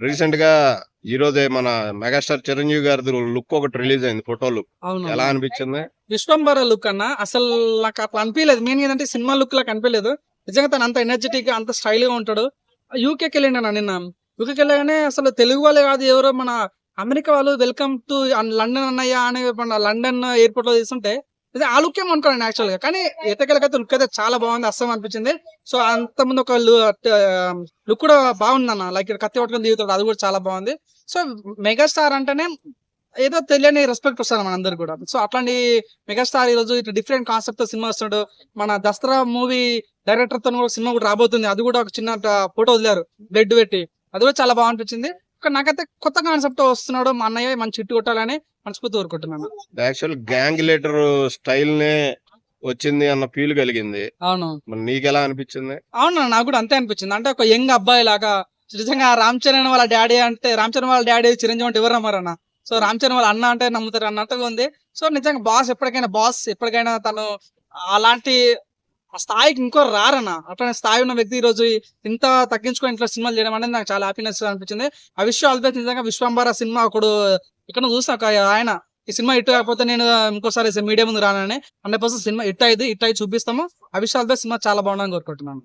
రీసెంట్గా ఈ రోజే మన మెగాస్టార్ చిరంజీవి గారి లుక్ ఒకటి రిలీజ్ అయింది ఫోటో లుక్ ఎలా అనిపించింది? విశ్వంబర లుక్ అన్న. అసలు నాకు అట్లా అనిపించలేదు మెయిన్ ఏంటంటే సినిమా లుక్ లా కనిపించలేదు నిజంగా తను అంత ఎనర్జెటిక్గా అంత స్టైల్గా ఉంటాడు. యూకేకి వెళ్ళిండు అన్న నిన్న. యూకేకి వెళ్ళగానే అసలు తెలుగు వాళ్ళే కాదు ఎవరో మన అమెరికా వాళ్ళు వెల్కమ్ టు లండన్ అన్నయ్య అని మన లండన్ ఎయిర్పోర్ట్లో తీసుంటే ఇది ఆ లుక్ ఏమో అనుకోండి యాక్చువల్గా. కానీ ఎట్టకెళ్ళకైతే లుక్ అయితే చాలా బాగుంది అస్సం అనిపించింది. సో అంత ముందు ఒక లుక్ కూడా బాగుంది అన్న. లైక్ కత్తి పట్టుకొని దిగుతాడు అది కూడా చాలా బాగుంది. సో మెగాస్టార్ అంటేనే ఏదో తెలియని రెస్పెక్ట్ వస్తారు మన అందరు కూడా. సో అట్లాంటి మెగాస్టార్ ఈ రోజు ఇట్లా డిఫరెంట్ కాన్సెప్ట్తో సినిమా వస్తున్నాడు. మన దసరా మూవీ డైరెక్టర్తో కూడా సినిమా కూడా రాబోతుంది. అది కూడా ఒక చిన్న ఫోటో వదిలారు బ్లడ్ పెట్టి. అది కూడా చాలా బాగా అనిపించింది. నాకైతే కొత్త కాన్సెప్ట్ వస్తున్నాడు మా అన్నయ్య మంచి హిట్ కొట్టాలని. మనస్ఫూర్తి కోరుకుంటున్నాను యాక్చువల్ గ్యాంగ్ లీటర్ స్టైల్ నే వచ్చింది అన్న ఫీల్ కలిగింది. అవును. మరి నీకెలా అనిపించింది? అవును నాకు కూడా అంతే అనిపించింది. అంటే ఒక యంగ్ అబ్బాయి లాగా నిజంగా రామ్ చరణ్ వాళ్ళ డాడీ అంటే రామ్ చరణ్ వాళ్ళ డాడీ చిరంజీవి అంటే ఎవరు నమ్మరన్న? సో రామ్ చరణ్ వాళ్ళ అన్న అంటే నమ్ముతారు అన్నట్టుగా ఉంది. సో నిజంగా బాస్ ఎప్పటికైనా బాస్ ఎప్పటికైనా తను అలాంటి ఆ స్థాయికి ఇంకో రారన్న. అట్లా స్థాయి ఉన్న వ్యక్తి ఈ రోజు ఇంత తగ్గించుకొని ఇంట్లో సినిమాలు చేయడం అనేది నాకు చాలా హ్యాపీనెస్ అనిపించింది. ఆ విశ్వ ఆల్బేట్ నిజంగా విశ్వంబర సినిమా ఒకడు ఇక్కడ చూసిన ఒక ఆయన ఈ సినిమా హిట్ కాకపోతే నేను ఇంకోసారి మీడియా ముందు రానని. హండ్రెడ్ పర్సెంట్ సినిమా హిట్ అయింది హిట్ అయి చూపిస్తాము. ఆ విశ్వ సినిమా చాలా బాగుందని కోరుకుంటున్నాను.